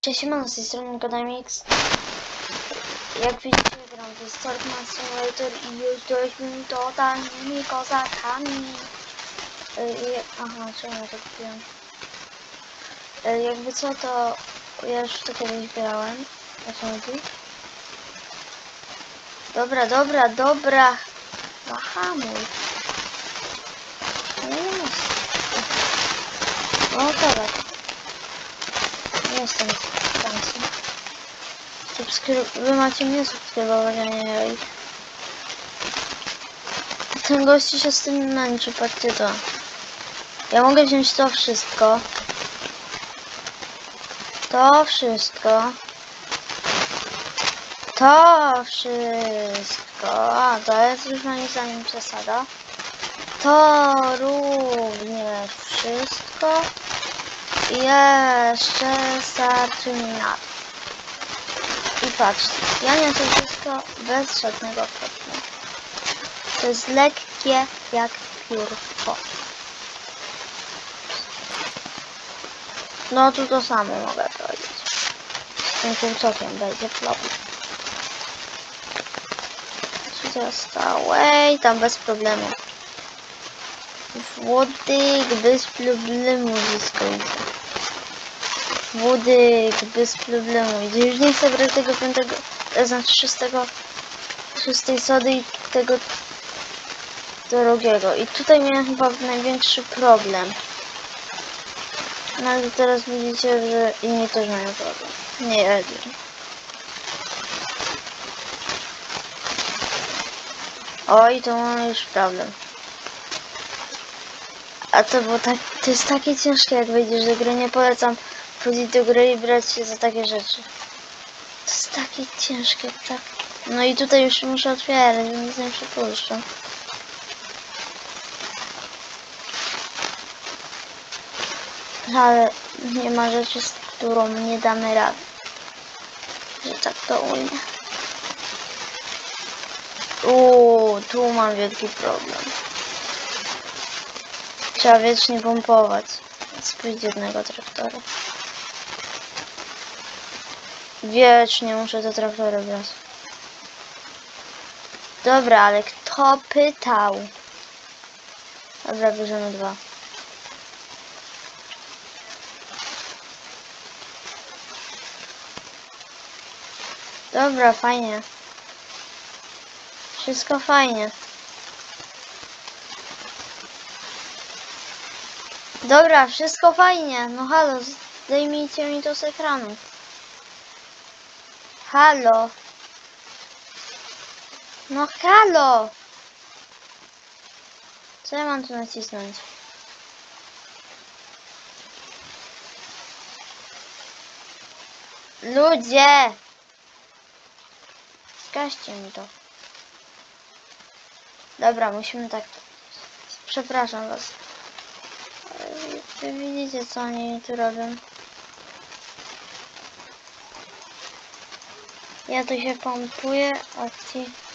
Cześć, siemano, z tej strony Godamix. Jak widzicie, gram w Starkman Simulator i jesteśmy totalnymi kozakami. Y, i- Aha, czemu ja to kupiłem? Y, Jakby co, to ja już to kiedyś grałem. O co chodzi? Dobra, dobra, dobra. No hamuj. No tak. Jestem fancy. Subskryb... Wy macie mnie subskrybować, a nie ich. Ten gości się z tym męczy, patrzcie to. Ja mogę wziąć to wszystko. To wszystko. To wszystko. A, to jest już moim zdaniem przesada. To również wszystko. Jeszcze to. I patrzcie, ja nie to wszystko bez żadnego problemu. To jest lekkie jak piórko. No tu to samo mogę powiedzieć. Z tym półcokiem będzie problem. Co się stało? Ej, tam bez problemu. Włodyk bez problemu zyskujcie. Włodyk bez problemu. Już nie chcę brać tego piątego, to znaczy szóstego, szóstej sody i tego drogiego. I tutaj miałem chyba największy problem. No ale teraz widzicie, że inni też mają problem. Nie jeden. Oj, to mamy już problem. A to było tak, to jest takie ciężkie jak wejdziesz do gry, nie polecam wchodzić do gry i brać się za takie rzeczy. To jest takie ciężkie, tak. No i tutaj już muszę otwierać, bo nic nie przypuszczam. Ale nie ma rzeczy, z którą nie damy rady. Że tak to ujmę. Uuu, tu mam wielki problem. Trzeba wiecznie pompować. Spójrz jednego traktora. Wiecznie muszę te traktory brać. Dobra, ale kto pytał? Dobra, bierzemy dwa. Dobra, fajnie. Wszystko fajnie. Dobra, wszystko fajnie. No halo, zdejmijcie mi to z ekranu. Halo. No halo. Co ja mam tu nacisnąć? Ludzie! Zgaście mi to. Dobra, musimy tak... Przepraszam was. Wy widzicie co oni tu robią. Ja tu się pompuję, a ci...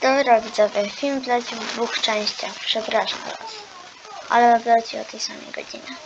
Dobra widzowie, film wleci w dwóch częściach, przepraszam was. Ale wleci o tej samej godzinie.